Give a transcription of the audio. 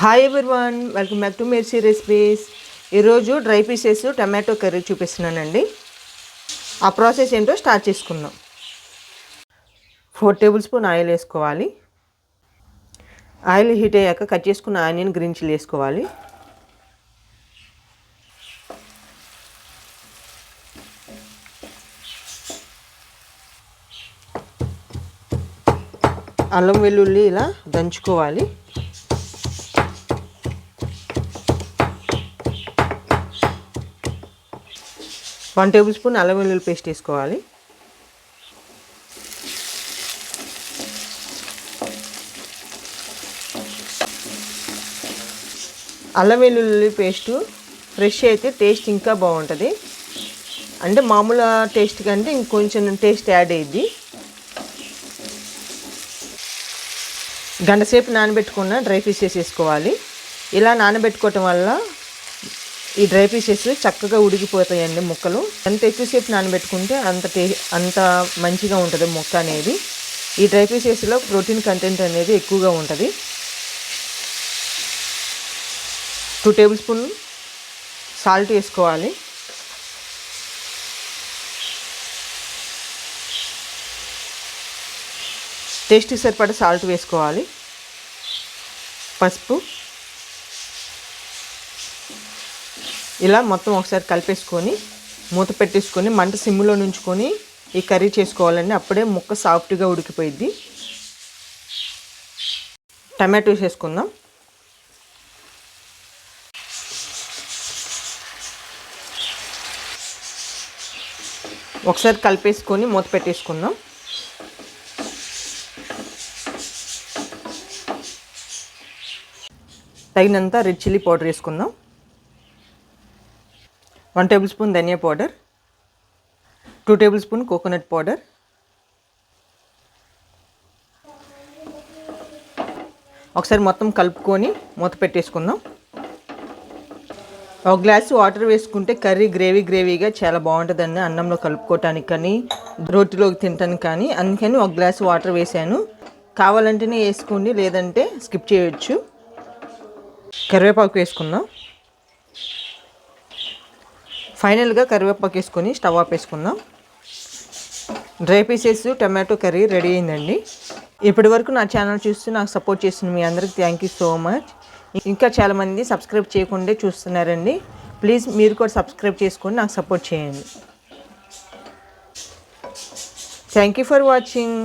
Hi one welcome back to Mirchi recipes ఈరోజు dry pieces tomato curry చూపిస్తున్నానండి. ఆ process ఏంటో స్టార్ట్ చేసుకుందాం. ఫోర్ టేబుల్ స్పూన్ ఆయిల్ వేసుకోవాలి. ఆయిల్ హీట్ అయ్యాక కట్ చేసుకున్న ఆనియన్ గ్రీన్ చిల్లీ వేసుకోవాలి. అల్లం వెల్లుల్లి ఇలా దంచుకోవాలి. వన్ టేబుల్ స్పూన్ అల్లం వెల్లుల్లి పేస్ట్ వేసుకోవాలి. అల్లం వెల్లుల్లి పేస్టు ఫ్రెష్ అయితే టేస్ట్ ఇంకా బాగుంటుంది. అంటే మామూలు టేస్ట్ కంటే ఇంకొంచెం టేస్ట్ యాడ్ అయ్యిద్ది. గంటసేపు నానబెట్టుకున్న డ్రై ఫిష్ వేసుకోవాలి. ఇలా నానబెట్టుకోవటం వల్ల ఈ డ్రై పీసెస్ చక్కగా ఉడికిపోతాయండి ముక్కలు. ఎంత ఎక్కువసేపు నానబెట్టుకుంటే అంత టే అంత మంచిగా ఉంటుంది ముక్క అనేది. ఈ డ్రై పీసెస్లో ప్రోటీన్ కంటెంట్ అనేది ఎక్కువగా ఉంటుంది. టూ టేబుల్ స్పూన్ సాల్ట్ వేసుకోవాలి. టేస్ట్ సరిపడ సాల్ట్ వేసుకోవాలి. పసుపు. ఇలా మొత్తం ఒకసారి కలిపేసుకొని మూత పెట్టేసుకొని మంట సిమ్లో నుంచుకొని ఈ కర్రీ చేసుకోవాలండి. అప్పుడే ముక్క సాఫ్ట్గా ఉడికిపోయిద్ది. టమాటో వేసుకుందాం ఒకసారి కలిపేసుకొని మూత పెట్టేసుకుందాం. తగినంత రెడ్ చిల్లీ పౌడర్ వేసుకుందాం. వన్ టేబుల్ స్పూన్ ధనియా powder two tablespoon coconut powder ఒకసారి మొత్తం కలుపుకొని మూత పెట్టేసుకుందాం. ఒక గ్లాస్ వాటర్ వేసుకుంటే కర్రీ గ్రేవీ గ్రేవీగా చాలా బాగుంటుందండి అన్నంలో కలుపుకోవటానికి కానీ రోటీలోకి తినటానికి కానీ. అందుకని ఒక గ్లాస్ వాటర్ వేసాను. కావాలంటేనే వేసుకోండి లేదంటే స్కిప్ చేయొచ్చు. కరివేపాకు వేసుకుందాం. ఫైనల్గా కరివేపాకు వేసుకొని stove ఆపేసుకుందాం dry pieces tomato curry ready అయిందండి. ఇప్పటి వరకు నా ఛానల్ చూస్తూ నాకు సపోర్ట్ చేసిన మీ అందరికి థ్యాంక్ యూ సో మచ్. ఇంకా చాలామంది సబ్స్క్రైబ్ చేయకుండా చూస్తున్నారండి. ప్లీజ్ మీరు కూడా సబ్స్క్రైబ్ చేసుకొని నాకు సపోర్ట్ చేయండి. Thank you for watching.